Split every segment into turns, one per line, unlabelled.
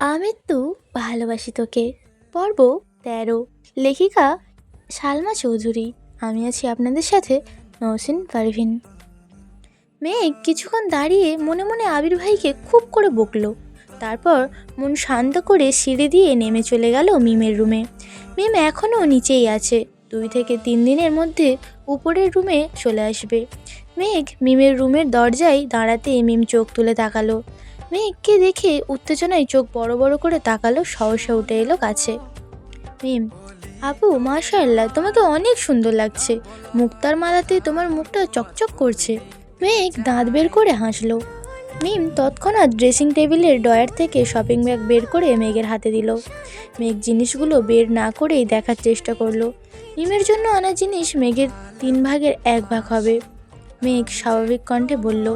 আমৃত্যু ভালোবাসি তোকে। পর্ব তেরো। লেখিকা সালমা চৌধুরী। আমি আছি আপনাদের সাথে নৌসিন পারভিন। মেঘ কিছুক্ষণ দাঁড়িয়ে মনে মনে আবির ভাইকে খুব করে বকল। তারপর মন শান্ত করে সিঁড়ি দিয়ে নেমে চলে গেল মিমের রুমে। মিম এখনও নিচেই আছে। দুই থেকে তিন দিনের মধ্যে উপরের রুমে চলে আসবে। মেঘ মিমের রুমের দরজায় দাঁড়াতে মিম চোখ তুলে তাকালো। মেঘকে দেখে উত্তেজনায় চোখ বড় বড় করে তাকালো, সহসা উঠে এলো কাছে মিম আপু, মাশাআল্লাহ তোমাকে অনেক সুন্দর লাগছে। মুক্তার মালাতে তোমার মুখটা চকচক করছে। মেঘ দাঁত বের করে হাসলো। মিম তৎক্ষণাৎ ড্রেসিং টেবিলের ডয়ার থেকে শপিং ব্যাগ বের করে মেঘের হাতে দিল। মেঘ জিনিসগুলো বের না করেই দেখার চেষ্টা করল। মিমের জন্য আনা জিনিস মেঘের তিন ভাগের এক ভাগ হবে। মেঘ স্বাভাবিক কণ্ঠে বলল,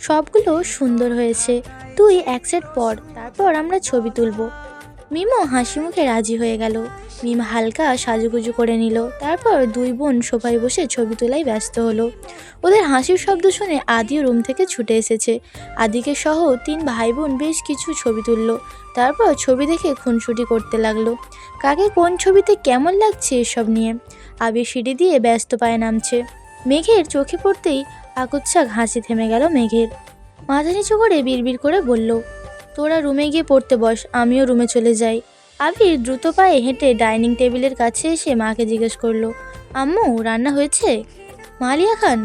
সবগুলো সুন্দর হয়েছে। তুই এক সেট পর, তারপর আমরা ছবি তুলব। মিমও হাসি মুখে রাজি হয়ে গেল। মিম হালকা সাজুগুজু করে নিল। তারপর দুই বোন সোফায় বসে ছবি তোলাই ব্যস্ত হলো। ওদের হাসির শব্দ শুনে আদিও রুম থেকে ছুটে এসেছে। আদিকে সহ তিন ভাই বোন বেশ কিছু ছবি তুলল। তারপর ছবি দেখে খুনসুটি করতে লাগল। কাকে কোন ছবিতে কেমন লাগছে এসব নিয়ে? আবির সিঁড়ি দিয়ে ব্যস্ত পায়ে নামছে। মেঘের চোখে পড়তেই আকস্মাক হাসি থেমে গেল মেঘের। মাথা নিচু করে বিড়বিড় করে বলল, তোরা রুমে গিয়ে পড়তে বস, আমিও রুমে চলে যাই। আবির দ্রুত পায়ে হেঁটে ডাইনিং টেবিলের কাছে এসে মাকে জিজ্ঞেস করল, আম্মু, রান্না হয়েছে? মালিয়া খান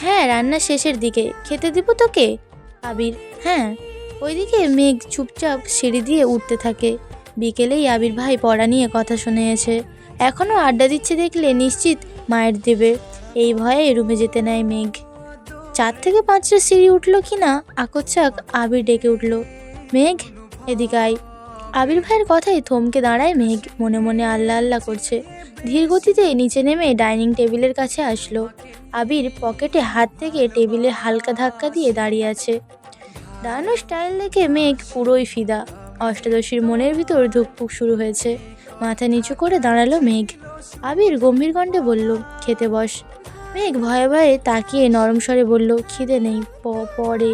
হ্যাঁ রান্না শেষের দিকে, খেতে দিব তোকে? আবির হ্যাঁ। ওইদিকে মেঘ চুপচাপ সিঁড়ি দিয়ে উঠতে থাকে। বিকেলেই আবির ভাই পড়া নিয়ে কথা শুনিয়েছে এখনও আড্ডা দিচ্ছে দেখলে নিশ্চিত মায়ের দেবে। এই ভয়ে রুমে যেতে নেয় মেঘ। চার থেকে পাঁচটা সিঁড়ি উঠল কি না আকস্মাক আবির ডেকে উঠল। মেঘ, এদিকে আবির ভাইয়ের কথায় থমকে দাঁড়ায় মেঘ, মনে মনে আল্লাহ আল্লাহ করছে। ধীর গতিতে নিচে নেমে ডাইনিং টেবিলের কাছে আসলো। আবির পকেটে হাত থেকে টেবিলে হালকা ধাক্কা দিয়ে দাঁড়িয়ে আছে। দাঁড়ানো স্টাইল দেখে মেঘ পুরোই ফিদা। অষ্টাদশীর মনের ভিতর ধুকপুক শুরু হয়েছে। মাথা নিচু করে দাঁড়াল মেঘ। আবির গম্ভীর কণ্ঠে বলল, খেতে বস। মেঘ ভয়ে ভয়ে তাকিয়ে নরম স্বরে বলল, খিদে নেই পরে।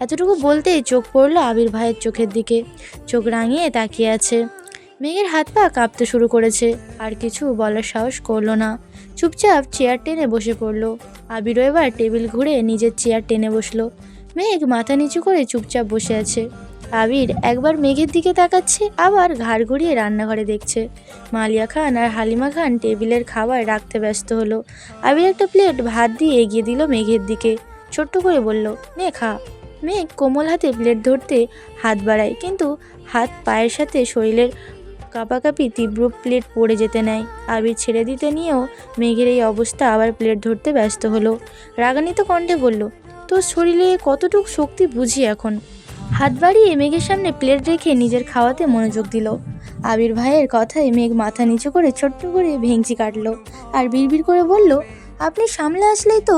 এতটুকু বলতেই চোখ পড়ল আবির ভাইয়ের চোখের দিকে। চোখ রাঙিয়ে তাকিয়ে আছে। মেঘের হাত পা কাঁপতে শুরু করেছে, আর কিছু বলার সাহস করল না। চুপচাপ চেয়ার টেনে বসে পড়ল। আবিরও এবার টেবিল ঘুরে নিজের চেয়ার টেনে বসল। মেঘ মাথা নিচু করে চুপচাপ বসে আছে। আবির একবার মেঘের দিকে তাকাচ্ছে, আবার ঘাড় ঘুরিয়ে রান্নাঘরে দেখছে। মালিয়া খান আর হালিমা খান টেবিলের খাবার রাখতে ব্যস্ত হলো। আবির একটা প্লেট ভাত দিয়ে এগিয়ে দিল মেঘের দিকে। ছোট্ট করে বলল, নে খা। মেঘ কোমল হাতে প্লেট ধরতে হাত বাড়ায়, কিন্তু হাত পায়ের সাথে শরীরের কাঁপাকাঁপি তীব্র প্লেট পড়ে যেতে নেয়। আবির ছেড়ে দিতে নিয়েও মেঘের এই অবস্থা আবার প্লেট ধরতে ব্যস্ত হলো। রাগান্বিত কণ্ঠে বলল, তোর শরীরে কতটুকু শক্তি বুঝি এখন? হাত বাড়িয়ে মেঘের সামনে প্লেট রেখে নিজের খাওয়াতে মনোযোগ দিল। আবির ভাইয়ের কথায় মেঘ মাথা নিচু করে ছোট্ট করে ভেঙচি কাটলো আর বিড়বিড় করে বলল, আপনি সামলে আসলেই তো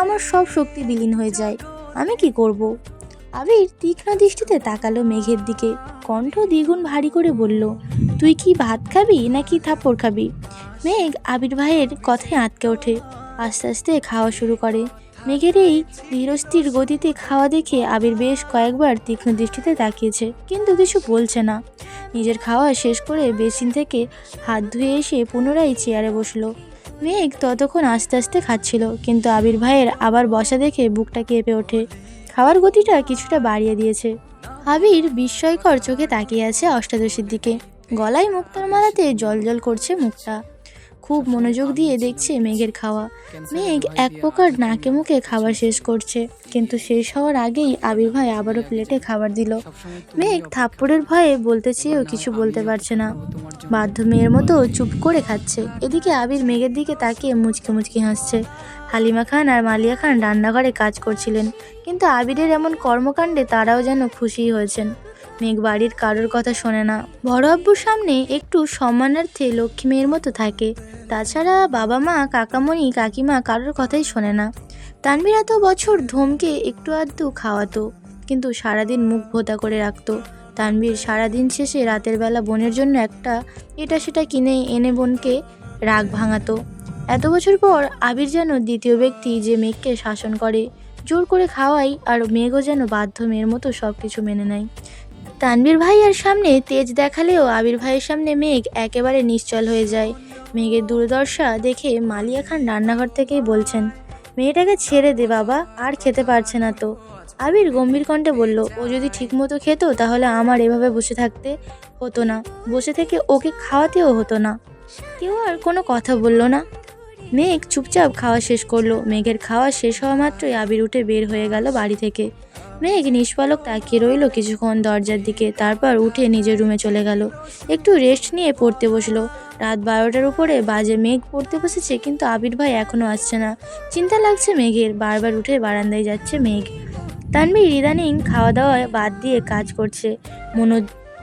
আমার সব শক্তি বিলীন হয়ে যায়। আমি কি করব। আবির তীক্ষ্ণ দৃষ্টিতে তাকালো মেঘের দিকে। কণ্ঠ দ্বিগুণ ভারী করে বলল, তুই কি ভাত খাবি নাকি থাপ্পড় খাবি? মেঘ আবির ভাইয়ের কথায় আটকে ওঠে, আস্তে আস্তে খাওয়া শুরু করে। মেঘের এই ধীরস্থির গতিতে খাওয়া দেখে আবির বেশ কয়েকবার তীক্ষ্ণ দৃষ্টিতে তাকিয়েছে, কিন্তু কিছু বলছে না। নিজের খাওয়া শেষ করে বেসিন থেকে হাত ধুয়ে এসে পুনরায় চেয়ারে বসল। মেঘ ততক্ষণ আস্তে আস্তে খাচ্ছিল, কিন্তু আবির ভাইয়ের আবার বসা দেখে বুকটা কেঁপে ওঠে। খাওয়ার গতিটা কিছুটা বাড়িয়ে দিয়েছে। আবির বিস্ময়কর চোখে তাকিয়ে আছে অষ্টাদশীর দিকে। গলায় মুক্তার মালাতে জল করছে মুখটা। খুব মনোযোগ দিয়ে দেখছে মেঘের খাওয়া। মেঘ এক প্রকার নাকে মুখে খাবার শেষ করছে, কিন্তু শেষ হওয়ার আগেই আবির ভাই আবারও প্লেটে খাবার দিল। মেঘ থাপ্পড়ের ভয়ে বলতে চেয়েও কিছু বলতে পারছে না। বাধ্য মেয়ের মতো চুপ করে খাচ্ছে। এদিকে আবির মেঘের দিকে তাকিয়ে মুচকি মুচকি হাসছে। হালিমা খান আর মালিয়া খান রান্নাঘরে কাজ করছিলেন, কিন্তু আবিরের এমন কর্মকাণ্ডে তারাও যেন খুশি হয়েছেন। মেঘ বাড়ির কারোর কথা শোনে না। বড় আব্বুর সামনে একটু সম্মানার্থে লক্ষ্মী মেয়ের মতো থাকে। তাছাড়া বাবা মা, কাকামণি, কাকিমা কারোর কথাই শোনে না। তানভীর এত বছর ধমকে একটু আধটু খাওয়াতো, কিন্তু সারাদিন মুখ ভোতা করে রাখতো। তানভীর সারাদিন শেষে রাতের বেলা বোনের জন্য একটা এটা সেটা কিনে এনে বোনকে রাগ ভাঙাতো। এত বছর পর আবির যেন দ্বিতীয় ব্যক্তি যে মেঘকে শাসন করে, জোর করে খাওয়াই আর মেঘও যেন বাধ্য মেয়ের মতো সব কিছু মেনে নেয়। তানবীর ভাইয়ার সামনে তেজ দেখালেও আবির ভাইয়ের সামনে মেঘ একেবারে নিশ্চল হয়ে যায়। মেঘের দুর্দশা দেখে মালিয়া খান রান্নাঘর থেকেই বলছেন, মেয়েটাকে ছেড়ে দে বাবা, আর খেতে পারছে না তো। আবির গম্ভীর কণ্ঠে বলল, ও যদি ঠিকমতো খেত তাহলে আমার এভাবে বসে থাকতে হতো না। বসে থেকে ওকে খাওয়াতেও হতো না। কেউ আর কোনো কথা বলল না। মেঘ চুপচাপ খাওয়া শেষ করল। মেঘের খাওয়া শেষ হওয়া মাত্রই আবির উঠে বের হয়ে গেল বাড়ি থেকে। মেঘ নিষ্পালক তাকিয়ে রইল কিছুক্ষণ দরজার দিকে, তারপর উঠে নিজের রুমে চলে গেল। একটু রেস্ট নিয়ে পড়তে বসল। রাত বারোটার উপরে বাজে মেঘ পড়তে বসেছে, কিন্তু আবির ভাই এখনও আসছে না। চিন্তা লাগছে মেঘের, বারবার উঠে বারান্দায় যাচ্ছে মেঘ। তানবীর ইদানিং খাওয়া দাওয়া বাদ দিয়ে কাজ করছে। মনো,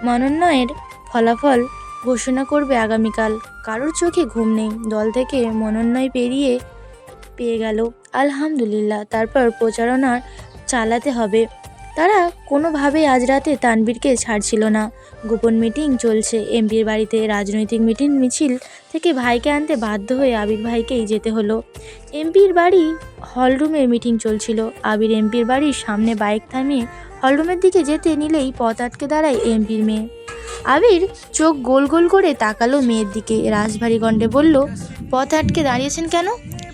মনোনয়নের ফলাফল ঘোষণা করবে আগামীকাল। কারোর চোখে ঘুম নেই। দল থেকে মনোনয় পেরিয়ে, পেয়ে গেল। আলহামদুলিল্লাহ। তারপর প্রচারণার চালাতে হবে। তারা কোনোভাবেই আজ রাতে তানবীরকে ছাড়ছিল না। গোপন মিটিং চলছে। এমপির বাড়িতে রাজনৈতিক মিটিং মিছিল থেকে ভাইকে আনতে বাধ্য হয়ে আবির ভাইকেই যেতে হলো। এমপির বাড়ি হলরুমে মিটিং চলছিল। আবির এমপির বাড়ির সামনে বাইক থামিয়ে হলরুমের দিকে যেতে নিলেই পথ আটকে দাঁড়ায় এমপির মেয়ে। আবির চোখ গোল গোল করে তাকালো মেয়ের দিকে। রাজভারী গণ্ডে বলল, পথ আটকে দাঁড়িয়েছেন কেন?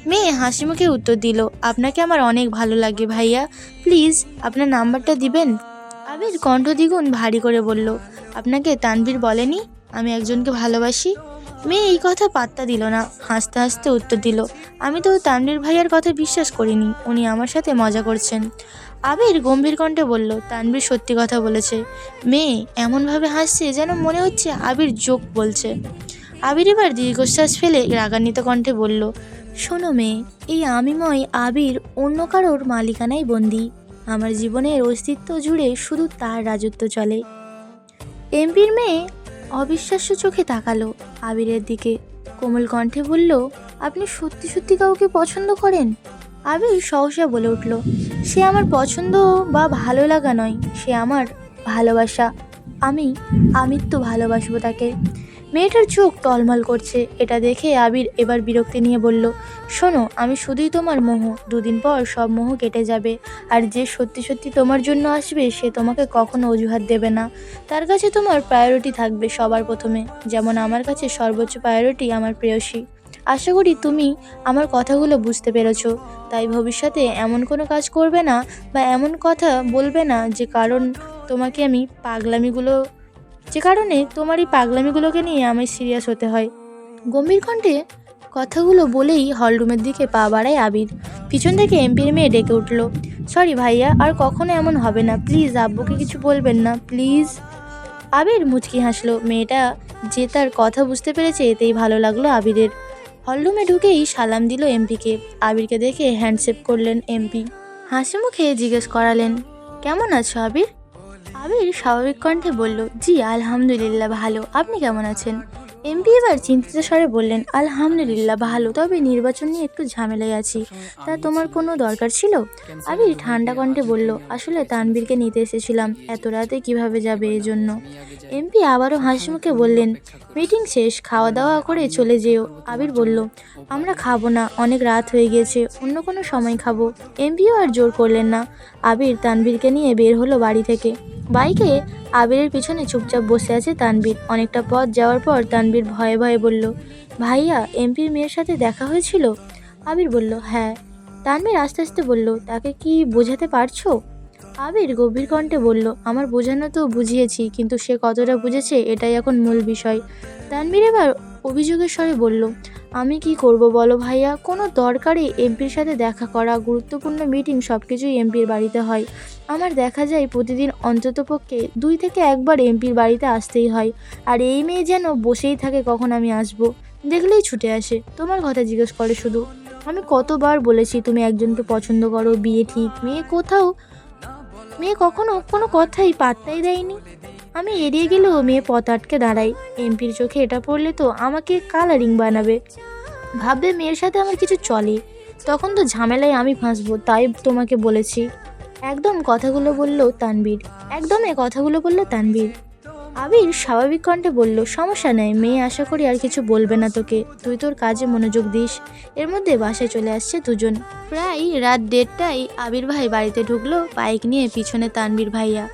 মেয়ে হাসি মুখে উত্তর দিল, আপনাকে আমার অনেক ভালো লাগে ভাইয়া। প্লিজ, আপনার নাম্বারটা দিবেন? আবির কণ্ঠ দ্বিগুণ ভারী করে বলল, আপনাকে তানভীর বলেনি? আমি একজনকে ভালোবাসি? মেয়ে এই কথা পাত্তা দিল না, হাসতে হাসতে উত্তর দিল, আমি তো তানভীর ভাইয়ার কথা বিশ্বাস করিনি, উনি আমার সাথে মজা করছেন। আবির গম্ভীর কণ্ঠে বলল, তানভীর সত্যি কথা বলেছে। মেয়ে এমনভাবে হাসছে যেন মনে হচ্ছে আবির যোগ বলছে। আবির এবার দীর্ঘশ্বাস ফেলে রাগান্বিত কণ্ঠে বলল শোনো মেয়ে, এই আমিময় আবির অন্য কারোর মালিকানায় বন্দি। আমার জীবনের অস্তিত্ব জুড়ে শুধু তার রাজত্ব চলে। এমপির মেয়ে অবিশ্বাস্য চোখে তাকালো আবিরের দিকে। কোমল কণ্ঠে বলল, আপনি সত্যি সত্যি কাউকে পছন্দ করেন? আবির সহসা বলে উঠল, সে আমার পছন্দ বা ভালো লাগা নয়, সে আমার ভালোবাসা। আমি আমিত্ব ভালোবাসবো তাকে। মেয়েটার চোখ টলমল করছে। এটা দেখে আবির এবার বিরক্তি নিয়ে বলল, শোনো, আমি শুধুই তোমার মোহ। দুদিন পর সব মোহ কেটে যাবে। আর যে সত্যি সত্যি তোমার জন্য আসবে, সে তোমাকে কখনো অজুহাত দেবে না। তার কাছে তোমার প্রায়োরিটি থাকবে সবার প্রথমে। যেমন আমার কাছে সর্বোচ্চ প্রায়োরিটি আমার প্রেয়সী। আশা করি তুমি আমার কথাগুলো বুঝতে পেরেছ। তাই ভবিষ্যতে এমন কোনো কাজ করবে না বা এমন কথা বলবে না যে কারণ তোমাকে আমি পাগলামিগুলো যে কারণে তোমার এই পাগলামিগুলোকে নিয়ে আমায় সিরিয়াস হতে হয়। গম্ভীর কণ্ঠে কথাগুলো বলেই হলরুমের দিকে পা বাড়ায় আবির। পিছন থেকে এমপির মেয়ে ডেকে উঠল সরি ভাইয়া, আর কখনো এমন হবে না। প্লিজ আব্বুকে কিছু বলবেন না প্লিজ আবির মুচকি হাসলো, মেয়েটা যে তার কথা বুঝতে পেরেছে, এতেই ভালো লাগল আবিরের। হলরুমে ঢুকেই সালাম দিল এমপিকে আবিরকে দেখে হ্যান্ডশেপ করলেন এমপি হাসি মুখে জিজ্ঞেস করালেন, কেমন আছো আবির? আবির স্বাভাবিক কণ্ঠে বলল, জি, আলহামদুলিল্লাহ ভালো। আপনি কেমন আছেন? এমপি এবার চিন্তিত স্বরে বললেন, আলহামদুলিল্লাহ ভালো, তবে নির্বাচন নিয়ে একটু ঝামেলায় আছি। তা তোমার কোনো দরকার ছিল? আবির ঠান্ডা কণ্ঠে বলল, আসলে তানবীরকে নিতে এসেছিলাম। এত রাতে কীভাবে যাবে এজন্য? এমপি আবারও হাসি মুখে বললেন, মিটিং শেষ খাওয়া দাওয়া করে চলে যেও। আবির বলল, আমরা খাব না, অনেক রাত হয়ে গিয়েছে, অন্য কোনো সময় খাব। এমপিও আর জোর করলেন না। আবির তানবীরকে নিয়ে বের হলো বাড়ি থেকে। বাইকে আবিরের পিছনে চুপচাপ বসে আছে তানবীর। অনেকটা পথ যাওয়ার পর তানবীর ভয়ে ভয়ে বলল, ভাইয়া, এমপির মেয়ের সাথে দেখা হয়েছিল? আবির বলল হ্যাঁ। তানবীর আস্তে আস্তে বলল, তাকে কি বোঝাতে পারছ? আবির গভীর কণ্ঠে বলল, আমার বোঝানো তো বুঝিয়েছি, কিন্তু সে কতটা বুঝেছে এটাই এখন মূল বিষয়। তানবীর এবার অভিযোগের স্বরে বলল, আমি কি করব বলো ভাইয়া? কোনো দরকারে এমপির সাথে দেখা করা, গুরুত্বপূর্ণ মিটিং সব কিছুই এমপির বাড়িতে হয়। আমার দেখা যায় প্রতিদিন অন্ততপক্ষে দুই থেকে একবার এমপির বাড়িতে আসতেই হয়। আর এই মেয়ে যেন বসেই থাকে, কখন আমি আসব? দেখলেই ছুটে আসে। তোমার কথা জিজ্ঞেস করে শুধু। আমি কতবার বলেছি, তুমি একজনকে পছন্দ করো, বিয়ে ঠিক। মেয়ে কোথাও মেয়ে কখনো কোনো কথাই পাত্তাই দেয়নি। আমি এড়িয়ে গেলেও মেয়ে পথ আটকে দাঁড়াই এমপির চোখে এটা পড়লে তো আমাকে কালারিং বানাবে। ভাববে মেয়ের সাথে আমার কিছু চলে। তখন তো ঝামেলায় আমি ফাঁসবো, তাই তোমাকে বলেছি। একদম কথাগুলো বলল তানবীর। একদম এ কথাগুলো বলল তানবীর। আবির স্বাভাবিক কণ্ঠে বলল, সমস্যা নেই, মেয়ে আশা করি আর কিছু বলবে না তোকে। তুই তোর কাজে মনোযোগ দিস। এর মধ্যে বাসায় চলে আসছে দুজন। প্রায় রাত দেড়টায় আবির ভাই বাড়িতে ঢুকলো, বাইক নিয়ে পিছনে তানবীর ভাইয়া।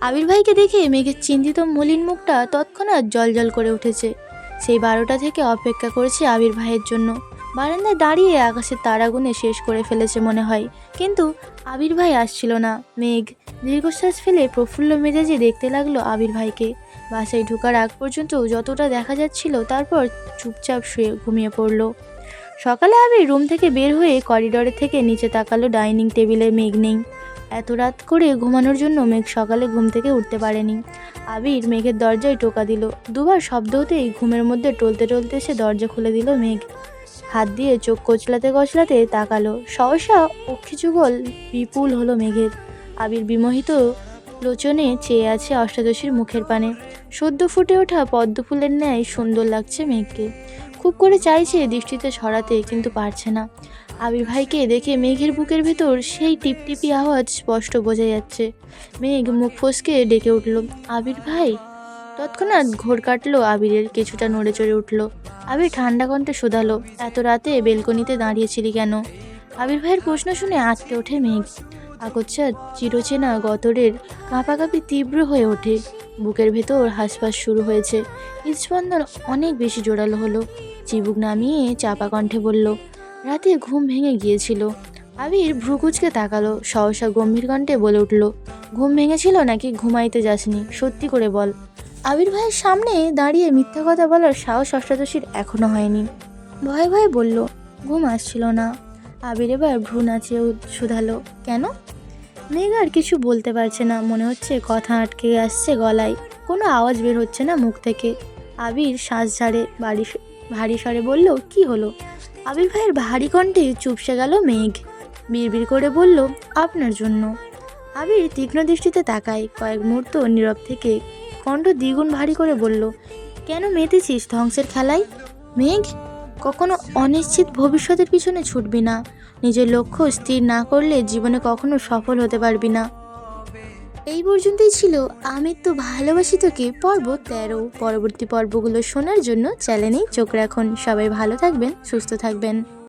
আবির ভাইকে দেখে মেঘের চিন্তিত মলিন মুখটা তৎক্ষণাৎ জলজল করে উঠেছে। সেই বারোটা থেকে অপেক্ষা করেছে আবির ভাইয়ের জন্য। বারান্দায় দাঁড়িয়ে আকাশের তারাগুনে শেষ করে ফেলেছে মনে হয়। কিন্তু আবির ভাই আসছিল না। মেঘ দীর্ঘশ্বাস ফেলে প্রফুল্ল মেজাজে দেখতে লাগল আবির ভাইকে। বাসায় ঢোকার আগ পর্যন্ত যতটা দেখা যাচ্ছিল তারপর চুপচাপ শুয়ে ঘুমিয়ে পড়ল। সকালে আবির রুম থেকে বের হয়ে করিডোরের থেকে নিচে তাকালো ডাইনিং টেবিলে মেঘ নেই। এত রাত করে ঘুমানোর জন্য মেঘ সকালে ঘুম থেকে উঠতে পারেনি। আবির মেঘের দরজায় টোকা দিল। দুবার শব্দ হতেই ঘুমের মধ্যে টলতে টলতে সে দরজা খুলে দিল মেঘ। হাত দিয়ে চোখ কচলাতে কচলাতে তাকালো। সহসা অক্ষি যুগল বিপুল হলো মেঘের। আবির বিমোহিত লোচনে চেয়ে আছে অষ্টাদশীর মুখের পানে। সদ্য ফুটে ওঠা পদ্ম ফুলের ন্যায় সুন্দর লাগছে মেঘকে। খুব করে চাইছে দৃষ্টিতে সরাতে কিন্তু পারছে না। আবির ভাইকে দেখে মেঘের বুকের ভেতর সেই টিপটিপি আওয়াজ স্পষ্ট বোঝা যাচ্ছে। মেঘ মুখ ফসকে ডেকে উঠল, আবির ভাই তৎক্ষণাৎ ঘোর কাটলো, আবিরের কিছুটা নড়ে চড়ে উঠল। আবির ঠান্ডা কণ্ঠে শোধালো, এত রাতে বেলকনিতে দাঁড়িয়েছিলি কেন? আবির ভাইয়ের প্রশ্ন শুনে আটকে ওঠে মেঘ। আকচ্ছা চিরচেনা গতরের কাঁপাকাঁপি তীব্র হয়ে ওঠে। বুকের ভেতর হাসপাস শুরু হয়েছে। হৃদস্পন্দন অনেক বেশি জোরালো হলো। চিবুক নামিয়ে চাপা কণ্ঠে বলল, রাতে ঘুম ভেঙে গিয়েছিল। আবির ভ্রুকুচকে তাকালো, সহসা গম্ভীর কণ্ঠে বলে উঠল, ঘুম ভেঙেছিল নাকি ঘুমাইতে যাসনি? সত্যি করে বল। আবির ভাইয়ের সামনে দাঁড়িয়ে মিথ্যা কথা বলার সাহস অষ্টাদশীর এখনও হয়নি। ভয়ে ভয়ে বলল, ঘুম আসছিল না। আবির এবার ভ্রু নাচিয়ে শুধালো, কেন? মেঘ আর কিছু বলতে পারছে না, মনে হচ্ছে কথা আটকে আসছে গলায়, কোনো আওয়াজ বের হচ্ছে না মুখ থেকে। আবির শ্বাস ঝাড়ে, বাড়ি ভারী স্বরে বলল, কি হলো? আবির ভাইয়ের ভারী কণ্ঠে চুপসে গেল মেঘ। বিড়বিড় করে বলল, আপনার জন্য। আবির তীক্ষ্ণ দৃষ্টিতে তাকায়, কয়েক মুহূর্ত নীরব থেকে কণ্ঠ দ্বিগুণ ভারী করে বলল, কেন মেতেছিস ধ্বংসের খেলায়? মেঘ, কখনো অনিশ্চিত ভবিষ্যতের পিছনে ছুটবি না। নিজের লক্ষ্য স্থির না করলে জীবনে কখনো সফল হতে পারবি না। এই পর্যন্তই ছিল আমি তো ভালোবাসি তোকে পর্ব তেরো। পরবর্তী পর্বগুলো শোনার জন্য চ্যানেলেই চোখ রাখুন। সবাই ভালো থাকবেন, সুস্থ থাকবেন।